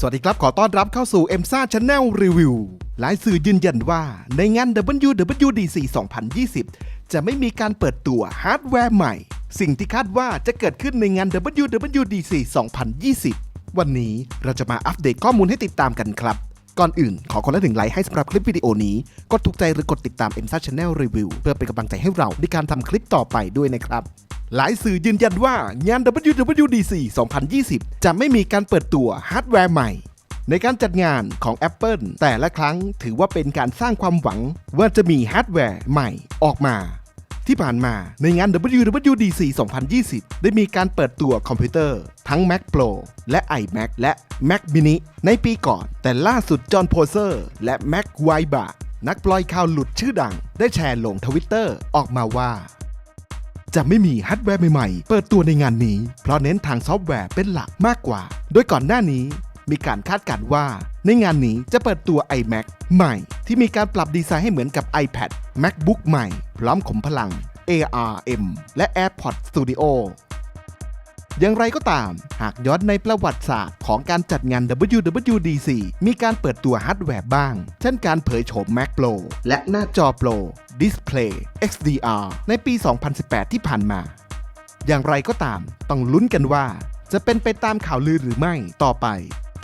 สวัสดีครับ ขอต้อนรับเข้าสู่ e m s a Channel Review หลายสื่อยืนยันว่าในงาน WWDC 2020 จะไม่มีการเปิดตัวฮาร์ดแวร์ใหม่ สิ่งที่คาดว่าจะเกิดขึ้นในงาน WWDC 2020 วันนี้เราจะมาอัปเดตข้อมูลให้ติดตามกันครับ ก่อนอื่นขอคนละหนึ่งไลค์ให้สำหรับคลิปวิดีโอนี้ กดถูกใจหรือกดติดตาม e m s a Channel Review เพื่อเป็นกำลังใจให้เราในการทำคลิปต่อไปด้วยนะครับ หลายสื่อยืนยันว่างาน WWDC 2020 จะไม่มีการเปิดตัวฮาร์ดแวร์ใหม่ ในการจัดงานของ Apple แต่ละครั้งถือว่าเป็นการสร้างความหวังว่าจะมีฮาร์ดแวร์ใหม่ออกมา ที่ผ่านมาในงาน WWDC 2020 ได้มีการเปิดตัวคอมพิวเตอร์ ทั้ง Mac Pro และ iMac และ Mac mini ในปีก่อน แต่ล่าสุดจอห์นโพเซอร์และ Mac w i b a นักปล่อยข่าวหลุดชื่อดัง ได้แชร์ลงทวิตเตอร์ออกมาว่า จะไม่มีฮาร์ดแวร์ใหม่ๆ เปิดตัวในงานนี้ เพราะเน้นทางซอฟต์แวร์เป็นหลักมากกว่า โดยก่อนหน้านี้มีการคาดการณ์ว่า ในงานนี้จะเปิดตัว iMac ใหม่ ที่มีการปรับดีไซน์ให้เหมือนกับ iPad MacBook ใหม่ พร้อมขมพลัง ARM และ AirPods Studio อย่างไรก็ตาม หากย้อนในประวัติศาสตร์ของการจัดงาน WWDC มีการเปิดตัวฮาร์ดแวร์บ้าง เช่นการเผยโฉม Mac Pro และหน้าจอ Pro Display XDR ในปี 2018 ที่ผ่านมา อย่างไรก็ตามต้องลุ้นกันว่า จะเป็นไปตามข่าวลือหรือไม่ต่อไป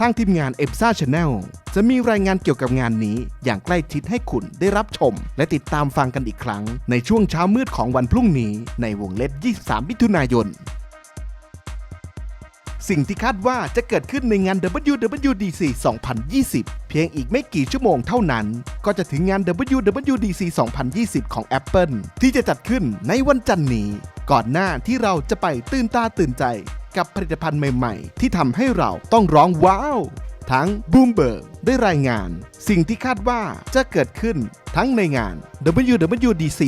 ทางทีมงาน e p s a Channel จะมีรายงานเกี่ยวกับงานนี้อย่างใกล้ชิดให้คุณได้รับชม และติดตามฟังกันอีกครั้ง ในช่วงเช้ามืดของวันพรุ่งนี้ในวงเล็บ 23 มิถุนายน สิ่งที่คาดว่าจะเกิดขึ้นในงาน WWDC 2020 เพียงอีกไม่กี่ชั่วโมงเท่านั้น ก็จะถึงงาน WWDC 2020 ของ Apple ที่จะจัดขึ้นในวันจันทร์นี้ ก่อนหน้าที่เราจะไปตื่นตาตื่นใจ กับผลิตภัณฑ์ใหม่ๆ ที่ทำให้เราต้องร้องว้าว ทั้ง Bloomberg ได้รายงาน สิ่งที่คาดว่าจะเกิดขึ้นทั้งในงาน WWDC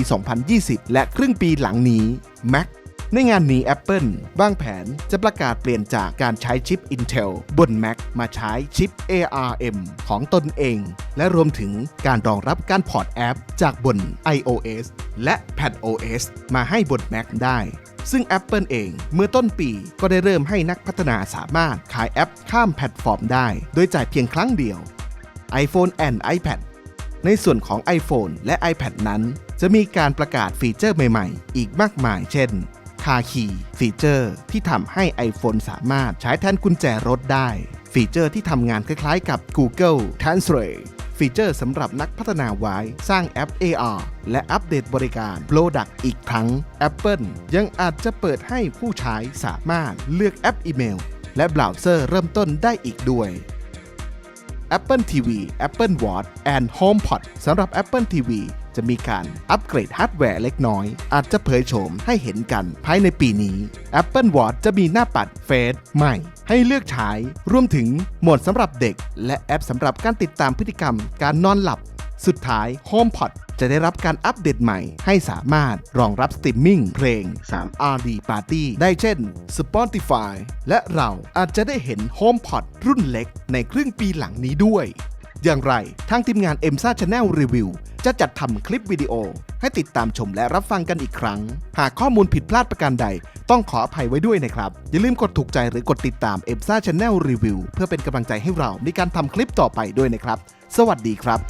2020 และครึ่งปีหลังนี้ Mac ในงานนี้ Apple วางแผนจะประกาศเปลี่ยนจากการใช้ชิป Intel บน Mac มาใช้ชิป ARM ของตนเอง และรวมถึงการรองรับการพอร์ตแอป จากบน iOS และ PadOS มาให้บน Mac ได้ซึ่ง Apple เองเมื่อต้นปีก็ได้เริ่มให้นักพัฒนาสามารถขายแอปข้ามแพลตฟอร์มได้ โดยจ่ายเพียงครั้งเดียว iPhone and iPad ในส่วนของ iPhone และ iPad นั้น จะมีการประกาศฟีเจอร์ใหม่ ๆ อีกมากมาย เช่น Car Key ฟีเจอร์ที่ทำให้ iPhone สามารถใช้แทนกุญแจรถได้ ฟีเจอร์ที่ทำงานคล้ายๆกับ Google Translate ฟีเจอร์สำหรับนักพัฒนาไว้สร้างแอป AR และอัปเดตบริการ Product อีกทั้ง Apple ยังอาจจะเปิดให้ผู้ใช้สามารถเลือกแอปอีเมล และเบราว์เซอร์เริ่มต้นได้อีกด้วย Apple TV Apple Watch and HomePod สำหรับ Apple TV จะมีการอัปเกรดฮาร์ดแวร์เล็กน้อย อาจจะเผยโฉมให้เห็นกันภายในปีนี้ Apple Watch จะมีหน้าปัดเฟซใหม่ ให้เลือกใช้รวมถึงโหมดสำหรับเด็ก และแอปสำหรับการติดตามพฤติกรรมการนอนหลับ สุดท้าย HomePod จะได้รับการอัปเดตใหม่ให้สามารถรองรับสตรีมมิ่งเพลง 3RD Party ได้เช่น Spotify และเราอาจจะได้เห็น HomePod รุ่นเล็กในครึ่งปีหลังนี้ด้วย อย่างไร ทางทีมงานเอ็มซ่าชาแนลรีวิวจะจัดทำคลิปวิดีโอ ให้ติดตามชมและรับฟังกันอีกครั้ง หากข้อมูลผิดพลาดประการใด ต้องขออภัยไว้ด้วยนะครับ อย่าลืมกดถูกใจหรือกดติดตามเอ็มซ่าชาแนลรีวิวเพื่อเป็นกำลังใจให้เราในการทำคลิปต่อไปด้วยนะครับ สวัสดีครับ